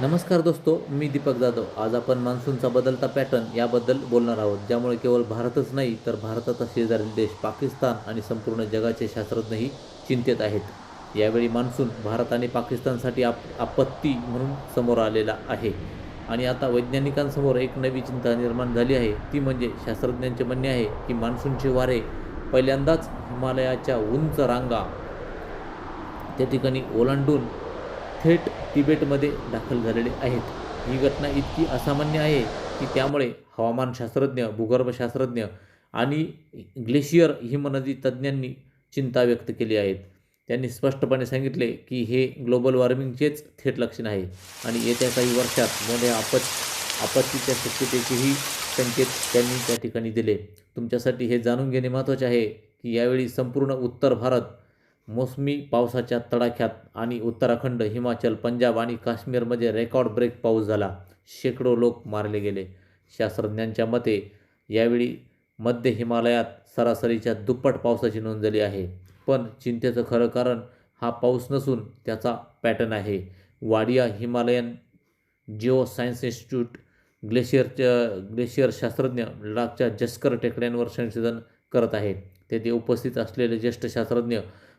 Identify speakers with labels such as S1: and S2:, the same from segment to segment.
S1: नमस्कार दोस्तो मी दीपक जाधव. आज आपण मान्सूनचा बदलता पॅटर्न याबद्दल बोलणार आहोत. ज्यामुळे केवळ भारतच नाही तर भारताचा शेजारील देश पाकिस्तान आणि संपूर्ण जगाचे शास्त्रज्ञही चिंतेत आहेत. यावेळी मान्सून भारत आणि पाकिस्तानसाठी आप आपत्ती म्हणून समोर आलेला आहे. आणि आता वैज्ञानिकांसमोर एक नवी चिंता निर्माण झाली आहे. ती म्हणजे शास्त्रज्ञांचे म्हणणे आहे की मान्सूनचे वारे पहिल्यांदाच हिमालयाच्या उंच रांगा त्या ठिकाणी ओलांडून थेट तिबेटमध्ये दाखल झालेले आहेत. ही घटना इतकी असामान्य आहे की त्यामुळे हवामानशास्त्रज्ञ भूगर्भशास्त्रज्ञ आणि ग्लेशियर हिमनदी तज्ज्ञांनी चिंता व्यक्त केली आहेत त्यांनी स्पष्टपणे सांगितले की हे ग्लोबल वॉर्मिंगचेच थेट लक्षण आहे आणि येत्या काही वर्षात मोठ्या आपत आपत्तीच्या शक्यतेचेही संकेत त्यांनी त्या ठिकाणी दिले. तुमच्यासाठी हे जाणून घेणे महत्त्वाचे आहे की यावेळी संपूर्ण उत्तर भारत मोसमी पावसाच्या तडाख्यात आणि उत्तराखंड हिमाचल पंजाब आणि काश्मीरमध्ये रेकॉर्ड ब्रेक पाऊस झाला. शेकडो लोक मारले गेले. शास्त्रज्ञांच्या मते यावेळी मध्य हिमालयात सरासरीच्या दुप्पट पावसाची नोंद झाली आहे. पण चिंतेचं खरं कारण हा पाऊस नसून त्याचा पॅटर्न आहे. Wadia Himalayan geo science institute ग्लेशियरच्या glacier शास्त्रज्ञ लडाखच्या जस्कर टेकड्यांवर संशोधन करत आहे. तेथे उपस्थित असलेले ज्येष्ठ शास्त्रज्ञ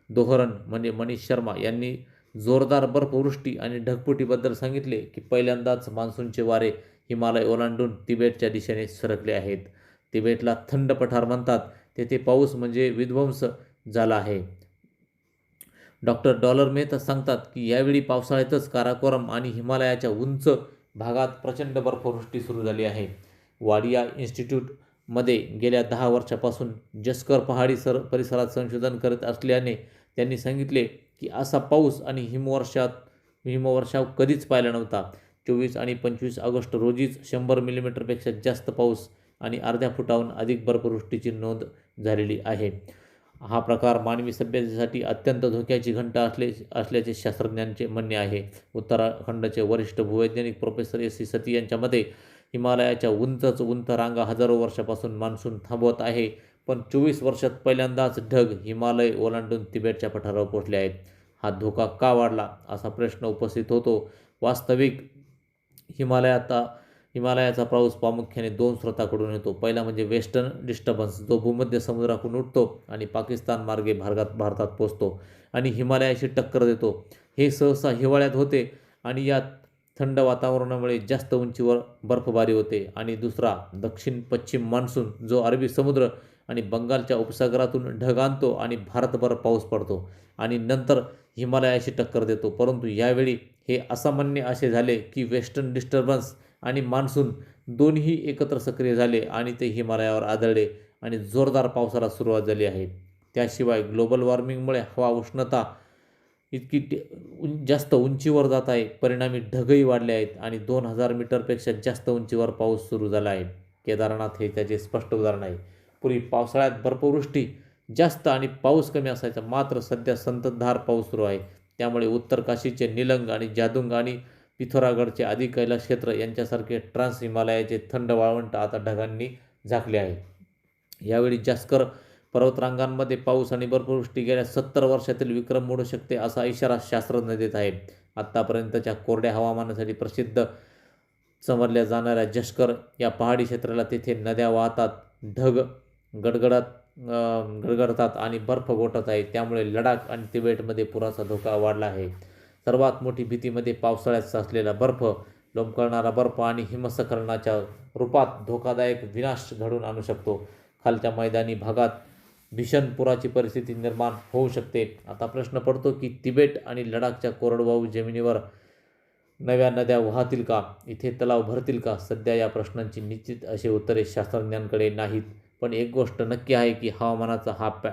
S1: दोहरण म्हणजे मनीष शर्मा यांनी जोरदार बर्फवृष्टी आणि ढगफुटीबद्दल सांगितले की पहिल्यांदाच मान्सूनचे वारे हिमालय ओलांडून तिबेटच्या दिशेने सरकले आहेत. तिबेटला थंड पठार म्हणतात. तेथे पाऊस म्हणजे विध्वंस झाला आहे. डॉक्टर डॉलर मेहता सांगतात की यावेळी पावसाळ्यातच काराकोरम आणि हिमालयाच्या उंच भागात प्रचंड बर्फवृष्टी सुरू झाली आहे. वाडिया इन्स्टिट्यूटमध्ये गेल्या दहा वर्षापासून जस्कर पहाडी सर परिसरात संशोधन करत असल्याने त्यांनी सांगितले की असा पाऊस आणि हिमवर्षात हिमवर्षाव कधीच पाहिला नव्हता. चोवीस आणि पंचवीस ऑगस्ट रोजीच शंभर मिलीमीटरपेक्षा जास्त पाऊस आणि अर्ध्या फुटाहून अधिक बर्फवृष्टीची नोंद झालेली आहे. हा प्रकार मानवी सभ्यतेसाठी अत्यंत धोक्याची घंटा असले असल्याचे शास्त्रज्ञांचे म्हणणे आहे. उत्तराखंडचे वरिष्ठ भूवैज्ञानिक प्रोफेसर एस सी सती यांच्या मते हिमालयाच्या उंचच उंच रांगा हजारो वर्षापासून मान्सून थांबवत आहे. पण चोवीस वर्षात पहिल्यांदाच ढग हिमालय ओलांडून तिबेटच्या पठारावर पोचले आहेत. हा धोका का वाढला असा प्रश्न उपस्थित होतो. वास्तविक हिमालयात हिमालयाचा पाऊस प्रामुख्याने दोन स्रोताकडून येतो. पहिला म्हणजे वेस्टर्न डिस्टर्बन्स जो भूमध्य समुद्राकडून उठतो आणि पाकिस्तान मार्गे भारतात भारतात पोचतो आणि हिमालयाशी टक्कर देतो. हे सहसा हिवाळ्यात होते आणि यात थंड वातावरणामुळे जास्त उंचीवर बर्फबारी होते. आणि दुसरा दक्षिण पश्चिम मान्सून जो अरबी समुद्र आणि बंगालच्या उपसागरातून ढग आणतो आणि भारतभर पाऊस पडतो आणि नंतर हिमालयाशी टक्कर देतो. परंतु यावेळी हे असामान्य असे झाले की वेस्टर्न डिस्टर्बन्स आणि मान्सून दोन्ही एकत्र सक्रिय झाले आणि ते हिमालयावर आदळले आणि जोरदार पावसाला सुरुवात झाली आहे. त्याशिवाय ग्लोबल वॉर्मिंगमुळे हवा उष्णता इतकी जास्त उंचीवर जात आहे. परिणामी ढगही वाढले आहेत आणि दोन हजार मीटरपेक्षा जास्त उंचीवर पाऊस सुरू झाला आहे. केदारनाथ हे त्याचे स्पष्ट उदाहरण आहे. पूर्वी पावसाळ्यात बर्फवृष्टी जास्त आणि पाऊस कमी असायचा. मात्र सध्या संततधार पाऊस सुरू आहे. त्यामुळे उत्तर काशीचे निलंग आणि जादुंग आणि पिथोरागडचे आदी कैलास क्षेत्र यांच्यासारखे ट्रान्स हिमालयाचे थंड वाळवंट आता ढगांनी झाकले आहे. यावेळी जास्कर पर्वतरांगांमध्ये पाऊस आणि बर्फवृष्टी गेल्या सत्तर वर्षातील विक्रम मोडू शकते असा इशारा शास्त्रज्ञ देत आहे आत्तापर्यंतच्या कोरड्या हवामानासाठी प्रसिद्ध समजल्या जाणाऱ्या जश्कर या पहाडी क्षेत्राला तेथे नद्या वाहतात. ढग गडगडात गडगडतात आणि बर्फ गोठत आहे. त्यामुळे लडाख आणि तिबेटमध्ये पुराचा धोका वाढला आहे. सर्वात मोठी भीतीमध्ये पावसाळ्यात साचलेला बर्फ लोंबकळणारा बर्फ आणि हिमस्खलनाच्या रूपात धोकादायक विनाश घडून आणू शकतो. खालच्या मैदानी भागात भीषण पुराची परिस्थिती निर्माण होऊ शकते. आता प्रश्न पडतो की तिबेट आणि लडाखच्या कोरडवाहू जमिनीवर नव्या नद्या वाहतील का? इथे तलाव भरतील का? सध्या या प्रश्नांची निश्चित असे उत्तरे शास्त्रज्ञांकडे नाहीत. पण एक गोष्ट नक्की आहे की हवामानाचा हा पॅ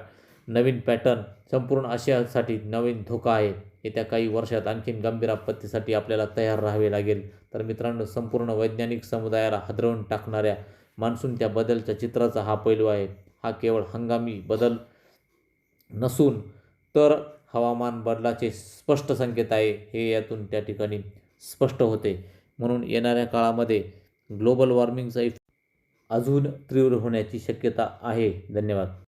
S1: नवीन पॅटर्न संपूर्ण आशियासाठी नवीन धोका आहे. येत्या काही वर्षात आणखीन गंभीर आपत्तीसाठी आपल्याला तयार राहावे लागेल. तर मित्रांनो संपूर्ण वैज्ञानिक समुदायाला हादरवून टाकणाऱ्या मान्सूनच्या बदलच्या चित्राचा हा पैलू आहे. हा केवळ हंगामी बदल नसून तर हवामान बदलाचे स्पष्ट संकेत आहे. हे यातून त्या ठिकाणी स्पष्ट होते. म्हणून येणाऱ्या काळामध्ये ग्लोबल वॉर्मिंगचा अजून तीव्र होण्याची शक्यता आहे. धन्यवाद.